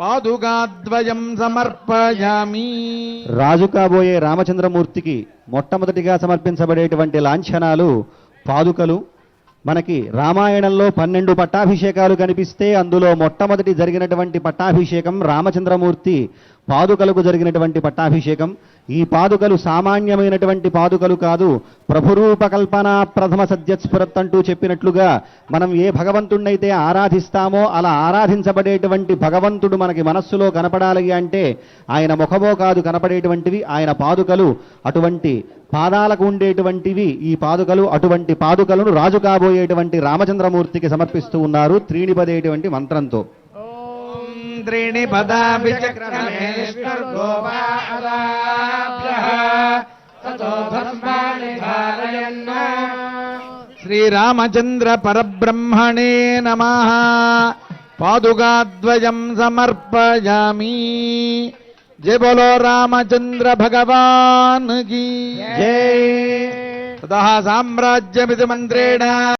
పాదుగాద్వయం సమర్పయామి. రాజు కాబోయే రామచంద్రమూర్తికి మొట్టమొదటిగా సమర్పించబడేటువంటి లాంఛనాలు పాదుకలు. మనకి రామాయణంలో పన్నెండు పట్టాభిషేకాలు కనిపిస్తే అందులో మొట్టమొదటి జరిగినటువంటి పట్టాభిషేకం రామచంద్రమూర్తి పాదుకలకు జరిగినటువంటి పట్టాభిషేకం. ఈ పాదుకలు సామాన్యమైనటువంటి పాదుకలు కాదు. ప్రభురూపకల్పన ప్రథమ సద్యస్ఫురత్ అంటూ చెప్పినట్లుగా మనం ఏ భగవంతుణ్ణైతే ఆరాధిస్తామో అలా ఆరాధించబడేటువంటి భగవంతుడు మనకి మనస్సులో కనపడాలి అంటే ఆయన ముఖమో కాదు కనపడేటువంటివి ఆయన పాదుకలు అటువంటి పాదాలకు ఉండేటువంటివి ఈ పాదుకలు అటువంటి పాదుకలను రాజు కాబోయేటువంటి రామచంద్రమూర్తికి సమర్పిస్తూ ఉన్నారు త్రీణిపదేటువంటి మంత్రంతో. ఓం త్రీణి శ్రీరామచంద్ర పరబ్రహ్మణే నమః. పాదుగాద్వయం సమర్పయామి. జయ బోలో రామచంద్ర భగవాన్ కీ జై. తతః సామ్రాజ్యమితి మంత్రేణ.